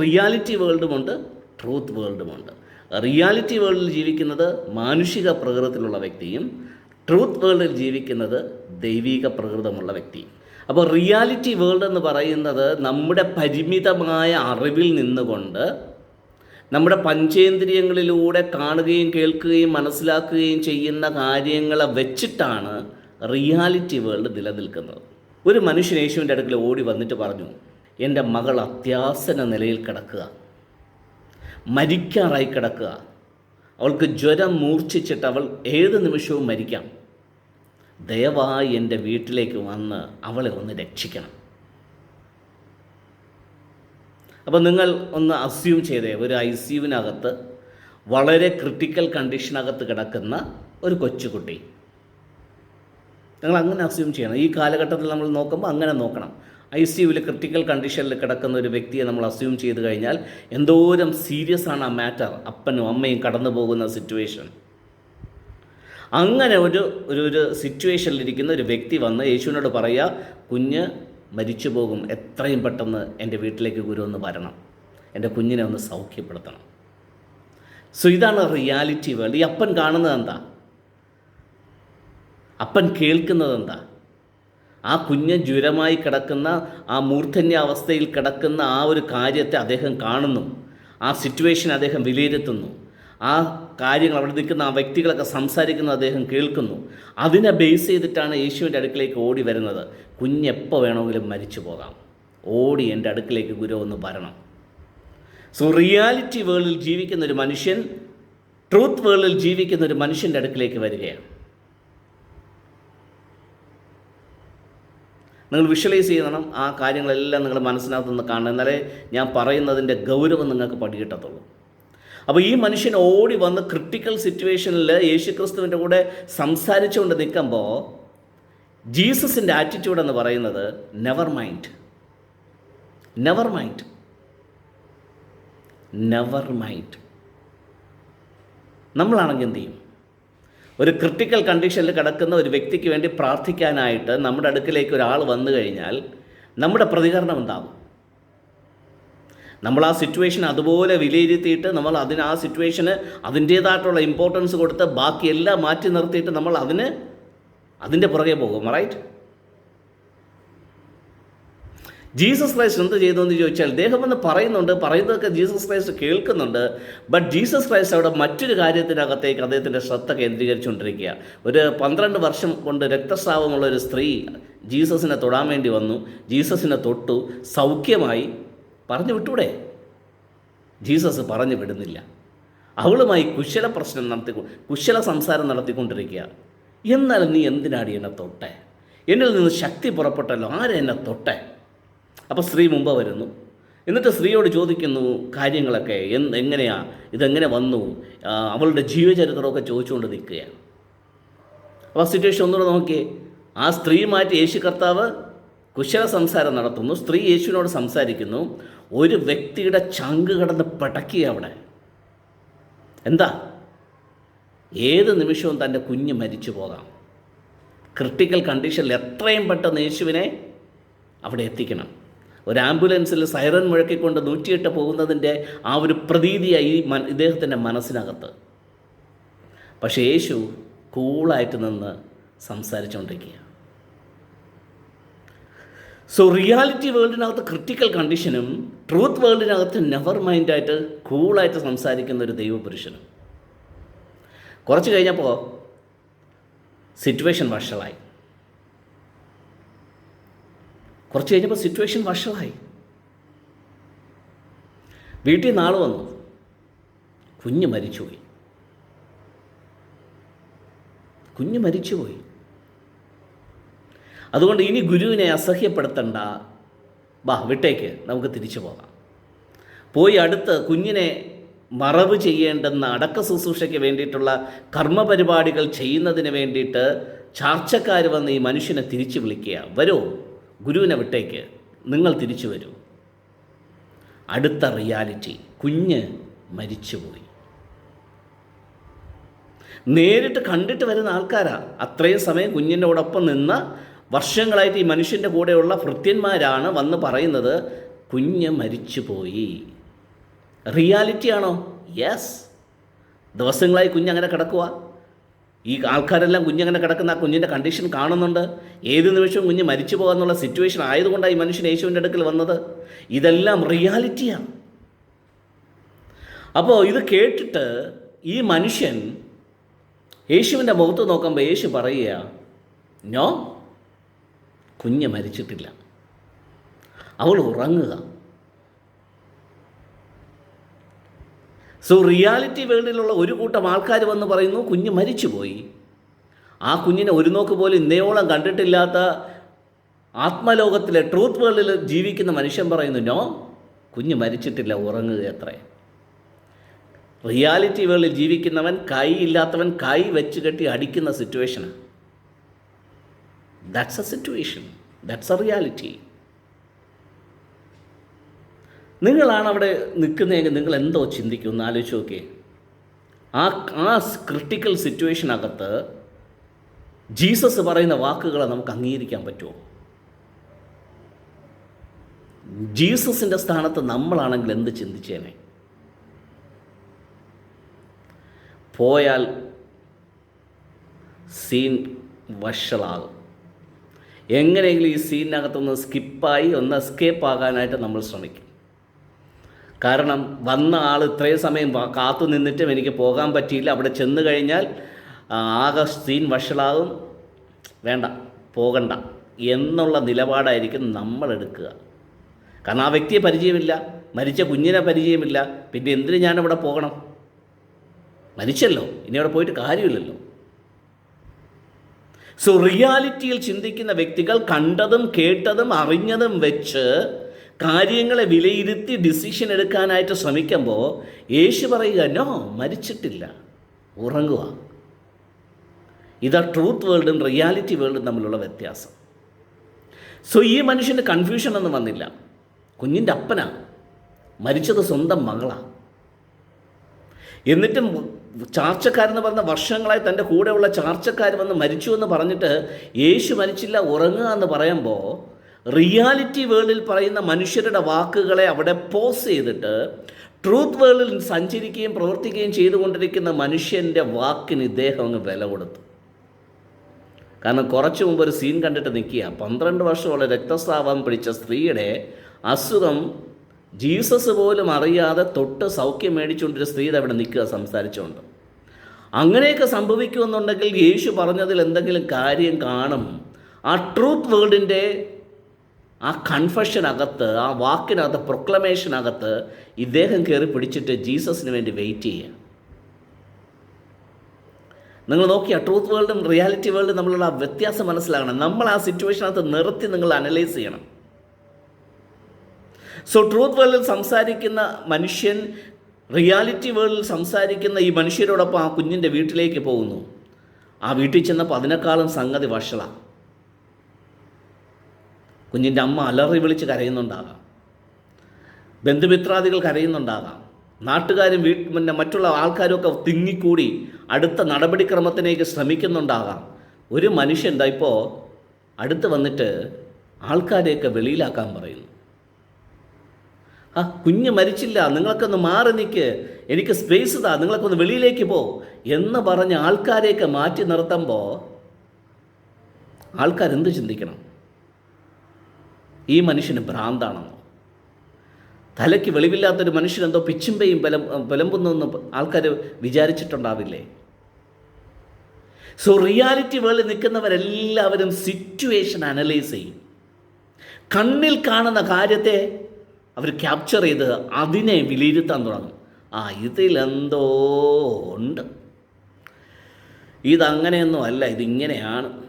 Reality വേൾഡുമുണ്ട് truth വേൾഡുമുണ്ട്. Reality വേൾഡിൽ ജീവിക്കുന്നത് മാനുഷിക പ്രകൃതത്തിലുള്ള വ്യക്തിയും ട്രൂത്ത് വേൾഡിൽ ജീവിക്കുന്നത് ദൈവിക പ്രകൃതമുള്ള വ്യക്തിയും. അപ്പോൾ റിയാലിറ്റി വേൾഡ് എന്ന് പറയുന്നത് നമ്മുടെ പരിമിതമായ അറിവിൽ നിന്നുകൊണ്ട് നമ്മുടെ പഞ്ചേന്ദ്രിയങ്ങളിലൂടെ കാണുകയും കേൾക്കുകയും മനസ്സിലാക്കുകയും ചെയ്യുന്ന കാര്യങ്ങളെ വെച്ചിട്ടാണ് റിയാലിറ്റി വേൾഡ് നിലനിൽക്കുന്നത്. ഒരു മനുഷ്യൻ യേശുവിന്റെ അടുക്കൽ ഓടി വന്നിട്ട് പറഞ്ഞു എന്റെ മകൾ അത്യാസന നിലയിൽ കിടക്കുക. മരിക്കാറായി കിടക്കുക. അവൾക്ക് ജ്വരം മൂർച്ഛിച്ചിട്ട് അവൾ ഏത് നിമിഷവും മരിക്കാം. ദയവായി എന്റെ വീട്ടിലേക്ക് വന്ന് അവളെ ഒന്ന് രക്ഷിക്കണം. അപ്പോൾ നിങ്ങൾ ഒന്ന് അസ്യൂം ചെയ്തേ ഒരു ഐ സിയുവിനകത്ത് വളരെ ക്രിട്ടിക്കൽ കണ്ടീഷനകത്ത് കിടക്കുന്ന ഒരു കൊച്ചുകുട്ടി. നിങ്ങൾ അങ്ങനെ അസ്യൂം ചെയ്യണം. ഈ കാലഘട്ടത്തിൽ നമ്മൾ നോക്കുമ്പോൾ അങ്ങനെ നോക്കണം. ഐ സി യുവിൽ ക്രിട്ടിക്കൽ കണ്ടീഷനിൽ കിടക്കുന്ന ഒരു വ്യക്തിയെ നമ്മൾ അസ്യൂം ചെയ്ത് കഴിഞ്ഞാൽ എന്തോരം സീരിയസ് ആണ് ആ മാറ്റർ അപ്പനും അമ്മയും കടന്നു പോകുന്ന സിറ്റുവേഷൻ അങ്ങനെ ഒരു ഒരു ഒരു സിറ്റുവേഷനിലിരിക്കുന്ന ഒരു വ്യക്തി വന്ന് യേശുവിനോട് പറയുക കുഞ്ഞ് മരിച്ചു പോകും. എത്രയും പെട്ടെന്ന് എന്റെ വീട്ടിലേക്ക് ഗുരു ഒന്ന് വരണം. എന്റെ കുഞ്ഞിനെ ഒന്ന് സൗഖ്യപ്പെടുത്തണം. സോ ഇതാണ് റിയാലിറ്റി വേൾഡ് ഈ അപ്പൻ കാണുന്നത് എന്താ? അപ്പൻ കേൾക്കുന്നത് എന്താ? ആ കുഞ്ഞ് ജ്വരമായി കിടക്കുന്ന ആ മൂർധന്യ അവസ്ഥയിൽ കിടക്കുന്ന ആ ഒരു കാര്യത്തെ അദ്ദേഹം കാണുന്നു. ആ സിറ്റുവേഷൻ അദ്ദേഹം വിലയിരുത്തുന്നു. ആ കാര്യങ്ങൾ അവിടെ നിൽക്കുന്ന ആ വ്യക്തികളൊക്കെ സംസാരിക്കുന്നത് അദ്ദേഹം കേൾക്കുന്നു. അതിനെ ബേസ് ചെയ്തിട്ടാണ് യേശുവിന്റെ അടുക്കിലേക്ക് ഓടി വരുന്നത്. കുഞ്ഞെപ്പോൾ വേണമെങ്കിലും മരിച്ചു പോകാം. ഓടി എന്റെ അടുക്കിലേക്ക് ഗുരു ഒന്ന് വരണം. സോ റിയാലിറ്റി വേൾഡിൽ ജീവിക്കുന്ന ഒരു മനുഷ്യൻ ട്രൂത്ത് വേൾഡിൽ ജീവിക്കുന്ന ഒരു മനുഷ്യന്റെ അടുക്കിലേക്ക് വരികയാണ്. നിങ്ങൾ വിഷ്വലൈസ് ചെയ്യണം. ആ കാര്യങ്ങളെല്ലാം നിങ്ങൾ മനസ്സിനകത്തുനിന്ന് കാണണം. എന്നാലേ ഞാൻ പറയുന്നതിന്റെ ഗൗരവം നിങ്ങൾക്ക് പഠിക്കിട്ടത്തുള്ളൂ അപ്പോൾ ഈ മനുഷ്യൻ ഓടി വന്ന് ക്രിട്ടിക്കൽ സിറ്റുവേഷനിൽ യേശുക്രിസ്തുവിന്റെ കൂടെ സംസാരിച്ചുകൊണ്ട് നിൽക്കുമ്പോൾ ജീസസിന്റെ ആറ്റിറ്റ്യൂഡ് എന്ന് പറയുന്നത് never mind never mind never mind നമ്മളാണെങ്കിൽ എന്ത് ചെയ്യും? ഒരു ക്രിട്ടിക്കൽ കണ്ടീഷനിൽ കിടക്കുന്ന ഒരു വ്യക്തിക്ക് വേണ്ടി പ്രാർത്ഥിക്കാനായിട്ട് നമ്മുടെ അടുക്കിലേക്ക് ഒരാൾ വന്നു കഴിഞ്ഞാൽ നമ്മുടെ പ്രതികരണം എന്താകും നമ്മൾ ആ സിറ്റുവേഷൻ അതുപോലെ വിലയിരുത്തിയിട്ട് നമ്മൾ അതിന് ആ സിറ്റുവേഷന് അതിന്റേതായിട്ടുള്ള ഇമ്പോർട്ടൻസ് കൊടുത്ത് ബാക്കിയെല്ലാം മാറ്റി നിർത്തിയിട്ട് നമ്മൾ അതിന് അതിന്റെ പുറകെ പോകും റൈറ്റ് ജീസസ് ക്രൈസ്റ്റ് എന്ത് ചെയ്തു എന്ന് ചോദിച്ചാൽ എന്ന് പറയുന്നുണ്ട് പറയുന്നതൊക്കെ ജീസസ് ക്രൈസ്റ്റ് കേൾക്കുന്നുണ്ട് ബട്ട് ജീസസ് ക്രൈസ്റ്റ് അവിടെ മറ്റൊരു കാര്യത്തിനകത്തേക്ക് അദ്ദേഹത്തിന്റെ ശ്രദ്ധ കേന്ദ്രീകരിച്ചുകൊണ്ടിരിക്കുക ഒരു പന്ത്രണ്ട് വർഷം കൊണ്ട് രക്തസ്രാവമുള്ള ഒരു സ്ത്രീ ജീസസിനെ തൊടാൻ വേണ്ടി വന്നു ജീസസിനെ തൊട്ടു സൗഖ്യമായി പറഞ്ഞു വിട്ടൂടെ? ജീസസ് പറഞ്ഞു വിടുന്നില്ല. അവളുമായി കുശല പ്രശ്നം നടത്തി കുശല സംസാരം നടത്തിക്കൊണ്ടിരിക്കുക എന്നാൽ നീ എന്തിനാടി എന്നെ തൊട്ടെ? എന്നിൽ നിന്ന് ശക്തി പുറപ്പെട്ടല്ലോ ആരെന്നെ തൊട്ടെ? അപ്പോൾ സ്ത്രീ മുമ്പ് വരുന്നു. എന്നിട്ട് സ്ത്രീയോട് ചോദിക്കുന്നു കാര്യങ്ങളൊക്കെ എന്ത് എങ്ങനെയാണ് ഇതെങ്ങനെ വന്നു? അവളുടെ ജീവചരിത്രമൊക്കെ ചോദിച്ചുകൊണ്ട് നിൽക്കുകയാണ്. അപ്പോൾ സിറ്റുവേഷൻ ഒന്നുകൂടെ നോക്കിയേ. ആ സ്ത്രീ മാറ്റി യേശു കർത്താവ് കുശല സംസാരം നടത്തുന്നു. സ്ത്രീ യേശുവിനോട് സംസാരിക്കുന്നു. ഒരു വ്യക്തിയുടെ ചങ്ക് കിടന്ന് പടക്കി അവിടെ. എന്താ? ഏത് നിമിഷവും തന്റെ കുഞ്ഞ് മരിച്ചു പോകാം. ക്രിട്ടിക്കൽ കണ്ടീഷനിൽ എത്രയും പെട്ടെന്ന് യേശുവിനെ അവിടെ എത്തിക്കണം. ഒരു ആംബുലൻസിൽ സൈറൻ മുഴക്കിക്കൊണ്ട് നൂറ്റിയെട്ട് പോകുന്നതിന്റെ ആ ഒരു പ്രതീതിയായി ഈ മൻ ഇദ്ദേഹത്തിന്റെ മനസ്സിനകത്ത്. പക്ഷേ യേശു കൂളായിട്ട് നിന്ന് സംസാരിച്ചുകൊണ്ടിരിക്കുക സോ റിയാലിറ്റി വേൾഡിനകത്ത് ക്രിട്ടിക്കൽ കണ്ടീഷനും ട്രൂത്ത് വേൾഡിനകത്ത് നെവർ മൈൻഡായിട്ട് കൂളായിട്ട് സംസാരിക്കുന്ന ഒരു ദൈവപുരുഷനും. കുറച്ച് കഴിഞ്ഞപ്പോൾ സിറ്റുവേഷൻ വഷളായി. കുറച്ച് കഴിഞ്ഞപ്പോൾ സിറ്റുവേഷൻ വഷളായി. വീട്ടിൽ നാൾ വന്നു. കുഞ്ഞ് മരിച്ചുപോയി. കുഞ്ഞ് മരിച്ചുപോയി. അതുകൊണ്ട് ഇനി ഗുരുവിനെ അസഹ്യപ്പെടുത്തണ്ട. വാ വിട്ടേക്ക്. നമുക്ക് തിരിച്ചു പോകാം. പോയി അടുത്ത് കുഞ്ഞിനെ മറവ് ചെയ്യേണ്ടെന്ന അടക്ക ശുശ്രൂഷയ്ക്ക് വേണ്ടിയിട്ടുള്ള കർമ്മപരിപാടികൾ ചെയ്യുന്നതിന് വേണ്ടിയിട്ട് ചാർച്ചക്കാർ വന്ന് ഈ മനുഷ്യനെ തിരിച്ചു വിളിക്കുക വരൂ. ഗുരുവിനെ വിട്ടേക്ക് നിങ്ങൾ തിരിച്ചു വരൂ. അടുത്ത റിയാലിറ്റി കുഞ്ഞ് മരിച്ചുപോയി. നേരിട്ട് കണ്ടിട്ട് വരുന്ന ആൾക്കാരാ. അത്രയും സമയം കുഞ്ഞിന്റെ കുഞ്ഞിന്റെയോടൊപ്പം നിന്ന് വർഷങ്ങളായിട്ട് ഈ മനുഷ്യന്റെ കൂടെയുള്ള ഭൃത്യന്മാരാണ് വന്ന് പറയുന്നത് കുഞ്ഞ് മരിച്ചുപോയി. റിയാലിറ്റി ആണോ യെസ് ദിവസങ്ങളായി കുഞ്ഞങ്ങനെ കിടക്കുക ഈ ആൾക്കാരെല്ലാം കുഞ്ഞങ്ങനെ കിടക്കുന്ന ആ കുഞ്ഞിന്റെ കണ്ടീഷൻ കാണുന്നുണ്ട്. ഏത് നിമിഷവും കുഞ്ഞ് മരിച്ചു പോകാന്നുള്ള സിറ്റുവേഷൻ ആയതുകൊണ്ടാണ് ഈ മനുഷ്യൻ യേശുവിന്റെ അടുക്കൽ വന്നത്. ഇതെല്ലാം റിയാലിറ്റിയാണ്. അപ്പോൾ ഇത് കേട്ടിട്ട് ഈ മനുഷ്യൻ യേശുവിന്റെ മുഖത്ത് നോക്കുമ്പോൾ യേശു പറയുക നോ കുഞ്ഞ് മരിച്ചിട്ടില്ല. അവൾ ഉറങ്ങുക. സോ റിയാലിറ്റി വേൾഡിലുള്ള ഒരു കൂട്ടം ആൾക്കാർ വന്ന് പറയുന്നു കുഞ്ഞ് മരിച്ചുപോയി. ആ കുഞ്ഞിനെ ഒരു നോക്ക് പോലും ഇന്നയോളം കണ്ടിട്ടില്ലാത്ത ആത്മലോകത്തിലെ ട്രൂത്ത് വേൾഡിൽ ജീവിക്കുന്ന മനുഷ്യൻ പറയുന്നു നോ കുഞ്ഞ് മരിച്ചിട്ടില്ല ഉറങ്ങുക എത്രേ റിയാലിറ്റി വേൾഡിൽ ജീവിക്കുന്നവൻ കൈ ഇല്ലാത്തവൻ കൈ വെച്ച് കെട്ടി അടിക്കുന്ന സിറ്റുവേഷനാണ് that's a situation that's a reality നിങ്ങളാണ് അവിടെ നിൽക്കുന്നതെങ്കിൽ നിങ്ങൾ എന്തോ ചിന്തിക്കും ആലോചിച്ച് നോക്കിയേ. ആ ആ ക്രിട്ടിക്കൽ സിറ്റുവേഷനകത്ത് ജീസസ് പറയുന്ന വാക്കുകളെ നമുക്ക് അംഗീകരിക്കാൻ പറ്റുമോ? ജീസസിന്റെ സ്ഥാനത്ത് നമ്മളാണെങ്കിൽ എന്ത് ചിന്തിച്ചേനെ? പോയാൽ സീൻ വഷളാകും. എങ്ങനെയെങ്കിലും ഈ സീനിനകത്തൊന്ന് സ്കിപ്പായി ഒന്ന് എസ്കേപ്പ് ആകാനായിട്ട് നമ്മൾ ശ്രമിക്കും. കാരണം വന്ന ആൾ ഇത്രയും സമയം കാത്തു നിന്നിട്ടും എനിക്ക് പോകാൻ പറ്റിയില്ല. അവിടെ ചെന്ന് കഴിഞ്ഞാൽ ആകെ സീൻ വഷളാകും. വേണ്ട പോകണ്ട എന്നുള്ള നിലപാടായിരിക്കും നമ്മൾ എടുക്കുക. കാരണം ആ വ്യക്തിയെ പരിചയമില്ല മരിച്ച കുഞ്ഞിനെ പരിചയമില്ല. പിന്നെ എന്തിനു ഞാനിവിടെ പോകണം? മരിച്ചല്ലോ ഇനി അവിടെ പോയിട്ട് കാര്യമില്ലല്ലോ. സോ റിയാലിറ്റിയിൽ ചിന്തിക്കുന്ന വ്യക്തികൾ കണ്ടതും കേട്ടതും അറിഞ്ഞതും വെച്ച് കാര്യങ്ങളെ വിലയിരുത്തി ഡിസിഷൻ എടുക്കാനായിട്ട് ശ്രമിക്കുമ്പോൾ യേശു പറയുക നോ മരിച്ചിട്ടില്ല. ഉറങ്ങുക. ഇതാ ട്രൂത്ത് വേൾഡും റിയാലിറ്റി വേൾഡും തമ്മിലുള്ള വ്യത്യാസം. സോ ഈ മനുഷ്യന് കൺഫ്യൂഷൻ ഒന്നും വന്നില്ല. കുഞ്ഞിന്റെ അപ്പനാണ് മരിച്ചത് സ്വന്തം മകളാണ് എന്നിട്ടും ചാർച്ചക്കാരെന്ന് പറഞ്ഞ വർഷങ്ങളായി തന്റെ കൂടെയുള്ള ചാർച്ചക്കാർ വന്ന് മരിച്ചു എന്ന് പറഞ്ഞിട്ട് യേശു മരിച്ചില്ല ഉറങ്ങുക എന്ന് പറയുമ്പോൾ റിയാലിറ്റി വേൾഡിൽ പറയുന്ന മനുഷ്യരുടെ വാക്കുകളെ അവിടെ പോസ് ചെയ്തിട്ട് ട്രൂത്ത് വേൾഡിൽ സഞ്ചരിക്കുകയും പ്രവർത്തിക്കുകയും ചെയ്തുകൊണ്ടിരിക്കുന്ന മനുഷ്യന്റെ വാക്കിന് ഇദ്ദേഹം അങ്ങ് വില കൊടുത്തു. കാരണം കുറച്ച് മുമ്പ് ഒരു സീൻ കണ്ടിട്ട് നിൽക്കുക. പന്ത്രണ്ട് വർഷമുള്ള രക്തസ്രാവം പിടിച്ച സ്ത്രീയുടെ അസുഖം ജീസസ് പോലും അറിയാതെ തൊട്ട് സൗഖ്യം മേടിച്ചുകൊണ്ടൊരു സ്ത്രീ അവിടെ നിൽക്കുക സംസാരിച്ചുകൊണ്ട്. അങ്ങനെയൊക്കെ സംഭവിക്കുമെന്നുണ്ടെങ്കിൽ യേശു പറഞ്ഞതിൽ എന്തെങ്കിലും കാര്യം കാണും. ആ ട്രൂത്ത് വേൾഡിന്റെ ആ കൺഫഷനകത്ത് ആ വാക്കിനകത്ത് പ്രൊക്ലമേഷനകത്ത് ഇദ്ദേഹം കയറി പിടിച്ചിട്ട് ജീസസിന് വേണ്ടി വെയിറ്റ് ചെയ്യുക. നിങ്ങൾ നോക്കിയാൽ ട്രൂത്ത് വേൾഡും റിയാലിറ്റി വേൾഡും തമ്മിലുള്ള ആ വ്യത്യാസം മനസ്സിലാകണം. നമ്മൾ ആ സിറ്റുവേഷനകത്ത് നിർത്തി നിങ്ങൾ അനലൈസ് ചെയ്യണം. സോ ട്രൂത്ത് വേൾഡിൽ സംസാരിക്കുന്ന മനുഷ്യൻ റിയാലിറ്റി വേൾഡിൽ സംസാരിക്കുന്ന ഈ മനുഷ്യരോടൊപ്പം ആ കുഞ്ഞിന്റെ വീട്ടിലേക്ക് പോകുന്നു. ആ വീട്ടിൽ ചെന്നപ്പോൾ അതിനേക്കാളും സംഗതി വഷളാണ് കുഞ്ഞിന്റെ അമ്മ അലറി വിളിച്ച് കരയുന്നുണ്ടാകാം. ബന്ധുമിത്രാദികൾ കരയുന്നുണ്ടാകാം. നാട്ടുകാരും വീ പിന്നെ മറ്റുള്ള ആൾക്കാരും ഒക്കെ തിങ്ങിക്കൂടി അടുത്ത നടപടിക്രമത്തിലേക്ക് ശ്രമിക്കുന്നുണ്ടാകാം. ഒരു മനുഷ്യൻ എന്താ ഇപ്പോൾ അടുത്ത് വന്നിട്ട് ആൾക്കാരെയൊക്കെ വെളിയിലാക്കാൻ പറയുന്നു. ആ കുഞ്ഞ് മരിച്ചില്ല നിങ്ങൾക്കൊന്ന് മാറി നിൽക്ക് എനിക്ക് സ്പേസ് താ നിങ്ങൾക്കൊന്ന് വെളിയിലേക്ക് പോ എന്ന് പറഞ്ഞ് ആൾക്കാരെയൊക്കെ മാറ്റി നിർത്തുമ്പോൾ ആൾക്കാരെന്ത് ചിന്തിക്കണം? ഈ മനുഷ്യന് ഭ്രാന്താണെന്നോ. തലയ്ക്ക് വെളിവില്ലാത്തൊരു മനുഷ്യനെന്തോ പിച്ചുമ്പയും ബലം ബലമ്പുന്നു ആൾക്കാർ വിചാരിച്ചിട്ടുണ്ടാവില്ലേ? സോ റിയാലിറ്റി വേൾഡിൽ നിൽക്കുന്നവരെല്ലാവരും സിറ്റുവേഷൻ അനലൈസ് ചെയ്യും. കണ്ണിൽ കാണുന്ന കാര്യത്തെ അവർ ക്യാപ്ചർ ചെയ്ത് അതിനെ വിലയിരുത്താൻ തുടങ്ങും. ആ ഇതിലെന്തോ ഉണ്ട്. ഇതങ്ങനെയൊന്നും അല്ല ഇതിങ്ങനെയാണ്.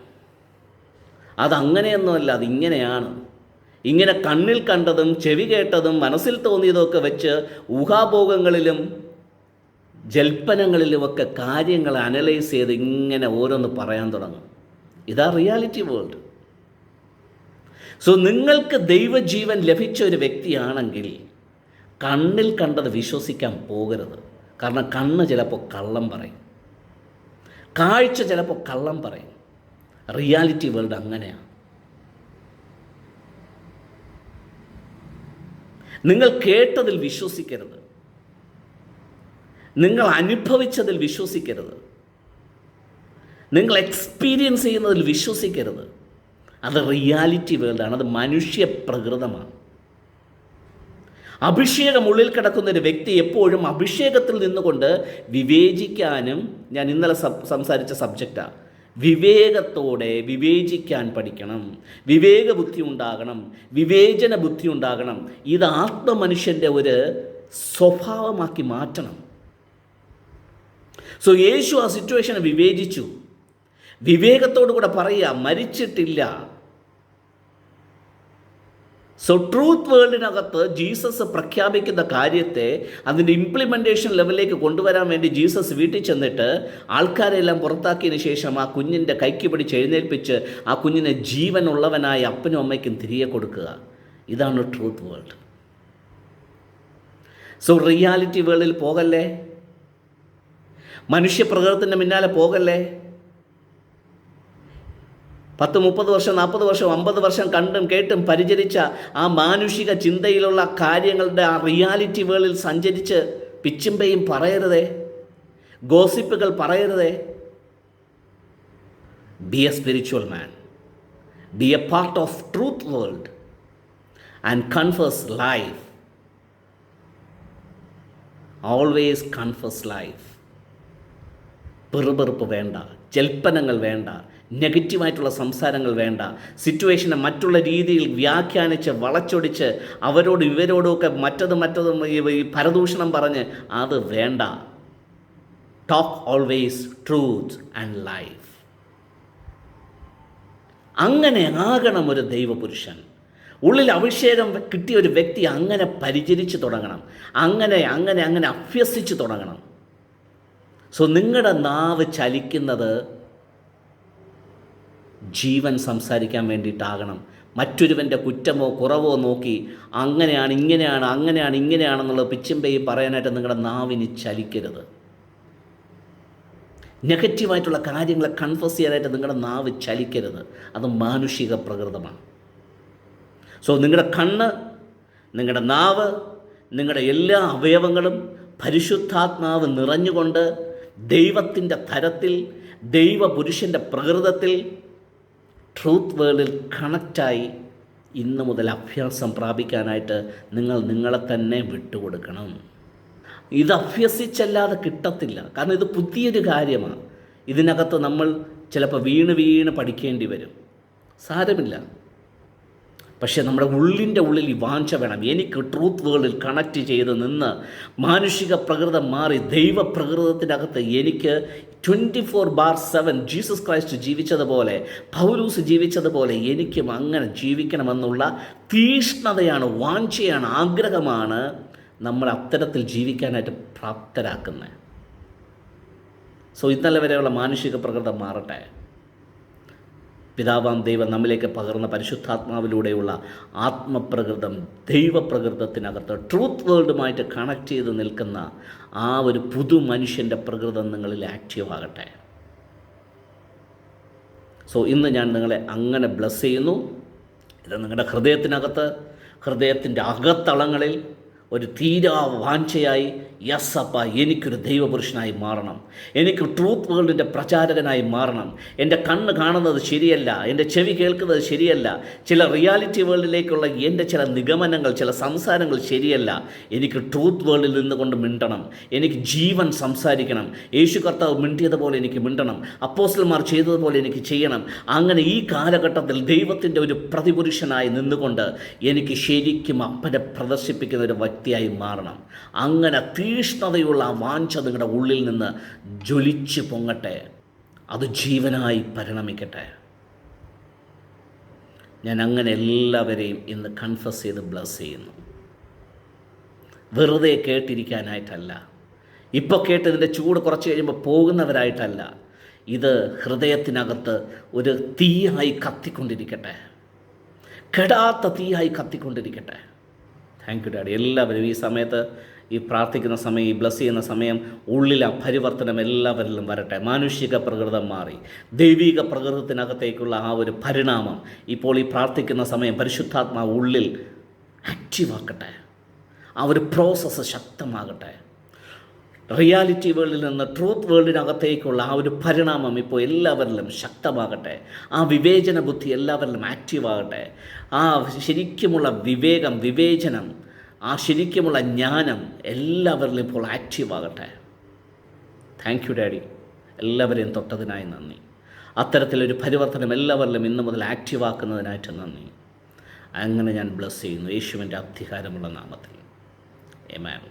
അതങ്ങനെയൊന്നുമല്ല അതിങ്ങനെയാണ്. ഇങ്ങനെ കണ്ണിൽ കണ്ടതും ചെവി കേട്ടതും മനസ്സിൽ തോന്നിയതൊക്കെ വെച്ച് ഊഹാഭോഗങ്ങളിലും ജൽപ്പനങ്ങളിലുമൊക്കെ കാര്യങ്ങൾ അനലൈസ് ചെയ്ത് ഇങ്ങനെ ഓരോന്ന് പറയാൻ തുടങ്ങും. ഇതാ റിയാലിറ്റി വേൾഡ്. സോ നിങ്ങൾക്ക് ദൈവജീവൻ ലഭിച്ച ഒരു വ്യക്തിയാണെങ്കിൽ കണ്ണിൽ കണ്ടത് വിശ്വസിക്കാൻ പോകരുത്. കാരണം കണ്ണ് ചിലപ്പോൾ കള്ളം പറയും. കാഴ്ച ചിലപ്പോൾ കള്ളം പറയും. റിയാലിറ്റി വേൾഡ് അങ്ങനെയാണ് നിങ്ങൾ കേട്ടതിൽ വിശ്വസിക്കരുത്. നിങ്ങൾ അനുഭവിച്ചതിൽ വിശ്വസിക്കരുത്. നിങ്ങൾ എക്സ്പീരിയൻസ് ചെയ്യുന്നതിൽ വിശ്വസിക്കരുത്. അത് റിയാലിറ്റി വേൾഡാണ് അത് മനുഷ്യ പ്രകൃതമാണ് അഭിഷേകം ഉള്ളിൽ കിടക്കുന്ന ഒരു വ്യക്തി എപ്പോഴും അഭിഷേകത്തിൽ നിന്നുകൊണ്ട് വിവേചിക്കാനും ഞാൻ ഇന്നലെ സംസാരിച്ച സബ്ജക്റ്റാണ് വിവേകത്തോടെ വിവേചിക്കാൻ പഠിക്കണം. വിവേക ബുദ്ധി ഉണ്ടാകണം. വിവേചന ബുദ്ധി ഉണ്ടാകണം. ഇത് ആത്മമനുഷ്യന്റെ ഒരു സ്വഭാവമാക്കി മാറ്റണം. സോ യേശു ആ സിറ്റുവേഷനെ വിവേചിച്ചു. വിവേകത്തോടു കൂടെ പറയുക മരിച്ചിട്ടില്ല. സോ ട്രൂത്ത് വേൾഡിനകത്ത് ജീസസ് പ്രഖ്യാപിക്കുന്ന കാര്യത്തെ അതിന്റെ ഇംപ്ലിമെന്റേഷൻ ലെവലിലേക്ക് കൊണ്ടുവരാൻ വേണ്ടി ജീസസ് വീട്ടിൽ ചെന്നിട്ട് ആൾക്കാരെല്ലാം പുറത്താക്കിയതിന് ശേഷം ആ കുഞ്ഞിന്റെ കൈക്ക് പിടിച്ച് എഴുന്നേൽപ്പിച്ച് ആ കുഞ്ഞിനെ ജീവനുള്ളവനായി അപ്പനും അമ്മയ്ക്കും തിരികെ കൊടുക്കുക. ഇതാണ് ട്രൂത്ത് വേൾഡ് സോ റിയാലിറ്റി വേൾഡിൽ പോകല്ലേ? മനുഷ്യപ്രകൃതത്തിന്റെ പിന്നാലെ പോകല്ലേ? പത്ത് മുപ്പത് വർഷം നാൽപ്പത് വർഷം അമ്പത് വർഷം കണ്ടും കേട്ടും പരിചരിച്ച ആ മാനുഷിക ചിന്തയിലുള്ള കാര്യങ്ങളുടെ ആ റിയാലിറ്റി വേളിൽ സഞ്ചരിച്ച് പിച്ചുമ്പയും പറയരുതേ. ഗോസിപ്പുകൾ പറയരുതേ. Be a spiritual man be a part of truth world and confess life always confess life പെറുപെറുപ്പ് വേണ്ട. ജൽപ്പനങ്ങൾ വേണ്ട. നെഗറ്റീവായിട്ടുള്ള സംസാരങ്ങൾ വേണ്ട. സിറ്റുവേഷനെ മറ്റുള്ള രീതിയിൽ വ്യാഖ്യാനിച്ച് വളച്ചൊടിച്ച് അവരോട് ഇവരോടുമൊക്കെ മറ്റത് മറ്റതും ഈ പരദൂഷണം പറഞ്ഞ് അത് വേണ്ട. Talk always truth and life അങ്ങനെ ആകണം ഒരു ദൈവപുരുഷൻ. ഉള്ളിൽ അഭിഷേകം കിട്ടിയ ഒരു വ്യക്തി അങ്ങനെ പരിചരിച്ച് തുടങ്ങണം. അങ്ങനെ അങ്ങനെ അങ്ങനെ അഭ്യസിച്ച് തുടങ്ങണം. സോ നിങ്ങളുടെ നാവ് ചലിക്കുന്നത് ജീവൻ സംസാരിക്കാൻ വേണ്ടിയിട്ടാകണം. മറ്റൊരുവന്റെ കുറ്റമോ കുറവോ നോക്കി അങ്ങനെയാണ് ഇങ്ങനെയാണ് അങ്ങനെയാണ് ഇങ്ങനെയാണെന്നുള്ളത് പിച്ചുമ്പയും പറയാനായിട്ട് നിങ്ങളുടെ നാവിന് ചലിക്കരുത്. നെഗറ്റീവായിട്ടുള്ള കാര്യങ്ങളെ കൺഫസ് ചെയ്യാനായിട്ട് നിങ്ങളുടെ നാവ് ചലിക്കരുത്. അത് മാനുഷിക പ്രകൃതമാണ്. സോ നിങ്ങളുടെ കണ്ണ് നിങ്ങളുടെ നാവ് നിങ്ങളുടെ എല്ലാ അവയവങ്ങളും പരിശുദ്ധാത്മാവ് നിറഞ്ഞുകൊണ്ട് ദൈവത്തിന്റെ തരത്തിൽ ദൈവപുരുഷന്റെ പ്രകൃതത്തിൽ ട്രൂത്ത് വേൾഡിൽ കണക്റ്റായി ഇന്ന് മുതൽ അഭ്യാസം പ്രാപിക്കാനായിട്ട് നിങ്ങൾ നിങ്ങളെ തന്നെ വിട്ടുകൊടുക്കണം. ഇത് അഭ്യസിച്ചല്ലാതെ കിട്ടത്തില്ല. കാരണം ഇത് പുതിയൊരു കാര്യമാണ്. ഇതിനകത്ത് നമ്മൾ ചിലപ്പോൾ വീണ് വീണ് പഠിക്കേണ്ടി വരും. സാരമില്ല. പക്ഷേ നമ്മുടെ ഉള്ളിന്റെ ഉള്ളിൽ ഈ വാഞ്ച വേണം. എനിക്ക് ട്രൂത്ത് വേൾഡിൽ കണക്റ്റ് ചെയ്ത് നിന്ന് മാനുഷിക പ്രകൃതം മാറി ദൈവപ്രകൃതത്തിനകത്ത് എനിക്ക് twenty four bar seven Jesus Christ ജീവിച്ചതുപോലെ Paulose ജീവിച്ചതുപോലെ എനിക്കും അങ്ങനെ ജീവിക്കണമെന്നുള്ള തീഷ്ണതയാണ് വാഞ്ചയാണ് ആഗ്രഹമാണ് നമ്മൾ അത്തരത്തിൽ ജീവിക്കാനായിട്ട് പ്രാപ്തരാക്കുന്നത്. സോ ഇന്നലെ വരെയുള്ള മാനുഷിക പ്രകൃതം മാറട്ടെ. പിതാവാം ദൈവം നമ്മിലേക്ക് പകർന്ന പരിശുദ്ധാത്മാവിലൂടെയുള്ള ആത്മപ്രകൃതം ദൈവപ്രകൃതത്തിനകത്ത് ട്രൂത്ത് വേൾഡുമായിട്ട് കണക്ട് ചെയ്ത് നിൽക്കുന്ന ആ ഒരു പുതു മനുഷ്യന്റെ പ്രകൃതം നിങ്ങളിൽ ആക്റ്റീവ് ആകട്ടെ. സോ ഇന്ന് ഞാൻ നിങ്ങളെ അങ്ങനെ ബ്ലസ് ചെയ്യുന്നു. ഇത് നിങ്ങളുടെ ഹൃദയത്തിനകത്ത് ഹൃദയത്തിന്റെ അകത്തളങ്ങളിൽ ഒരു തീരാ വാഞ്ചയായി യസ്സപ്പ എനിക്കൊരു ദൈവപുരുഷനായി മാറണം. എനിക്ക് ട്രൂത്ത് വേൾഡിന്റെ പ്രചാരകനായി മാറണം. എന്റെ കണ്ണ് കാണുന്നത് ശരിയല്ല എന്റെ ചെവി കേൾക്കുന്നത് ശരിയല്ല. ചില റിയാലിറ്റി വേൾഡിലേക്കുള്ള എന്റെ ചില നിഗമനങ്ങൾ ചില സംസാരങ്ങൾ ശരിയല്ല. എനിക്ക് ട്രൂത്ത് വേൾഡിൽ നിന്നുകൊണ്ട് മിണ്ടണം. എനിക്ക് ജീവൻ സംസാരിക്കണം. യേശു കർത്താവ് മിണ്ടിയതുപോലെ എനിക്ക് മിണ്ടണം. അപ്പോസ്റ്റൽമാർ ചെയ്തതുപോലെ എനിക്ക് ചെയ്യണം. അങ്ങനെ ഈ കാലഘട്ടത്തിൽ ദൈവത്തിന്റെ ഒരു പ്രതിപുരുഷനായി നിന്നുകൊണ്ട് എനിക്ക് ശരിക്കും അപ്പനെ പ്രദർശിപ്പിക്കുന്ന ഒരു വ്യക്തിയായി മാറണം. അങ്ങനെ തീഷ്ണതയുള്ള ആ വാഞ്ച നിങ്ങളുടെ ഉള്ളിൽ നിന്ന് ജ്വലിച്ച് പൊങ്ങട്ടെ. അത് ജീവനായി പരിണമിക്കട്ടെ. ഞാൻ അങ്ങനെ എല്ലാവരെയും ഇന്ന് കൺഫസ് ചെയ്ത് ബ്ലസ് ചെയ്യുന്നു. വെറുതെ കേട്ടിരിക്കാനായിട്ടല്ല. ഇപ്പോൾ കേട്ടതിന്റെ ചൂട് കുറച്ച് കഴിയുമ്പോൾ പോകുന്നവരായിട്ടല്ല. ഇത് ഹൃദയത്തിനകത്ത് ഒരു തീയായി കത്തിക്കൊണ്ടിരിക്കട്ടെ. കെടാത്ത തീയായി കത്തിക്കൊണ്ടിരിക്കട്ടെ. താങ്ക് യു ഡാഡി എല്ലാവരും ഈ സമയത്ത് ഈ പ്രാർത്ഥിക്കുന്ന സമയം ഈ ബ്ലസ് ചെയ്യുന്ന സമയം ഉള്ളിലെ പരിവർത്തനം എല്ലാവരിലും വരട്ടെ. മാനുഷിക പ്രകൃതം മാറി. ദൈവിക പ്രകൃതത്തിനകത്തേക്കുള്ള ആ ഒരു പരിണാമം ഇപ്പോൾ ഈ പ്രാർത്ഥിക്കുന്ന സമയം പരിശുദ്ധാത്മാ ഉള്ളിൽ ആക്റ്റീവാക്കട്ടെ ആ ഒരു പ്രോസസ്സ് ശക്തമാകട്ടെ. റിയാലിറ്റി വേൾഡിൽ നിന്ന് ട്രൂത്ത് വേൾഡിനകത്തേക്കുള്ള ആ ഒരു പരിണാമം ഇപ്പോൾ എല്ലാവരിലും ശക്തമാകട്ടെ. ആ വിവേചന ബുദ്ധി എല്ലാവരിലും ആക്റ്റീവാകട്ടെ ആ ശരിക്കുമുള്ള വിവേകം വിവേചനം ആ ശരിക്കുമുള്ള ജ്ഞാനം എല്ലാവരിലും ഇപ്പോൾ ആക്റ്റീവാകട്ടെ താങ്ക് യു ഡാഡി എല്ലാവരെയും തൊട്ടതിനായി നന്ദി. അത്തരത്തിലൊരു പരിവർത്തനം എല്ലാവരിലും ഇന്നു മുതൽ ആക്റ്റീവാക്കുന്നതിനായിട്ട് നന്ദി. അങ്ങനെ ഞാൻ ബ്ലസ് ചെയ്യുന്നു. യേശുവിന്റെ അധികാരമുള്ള നാമത്തിൽ. എമാൻ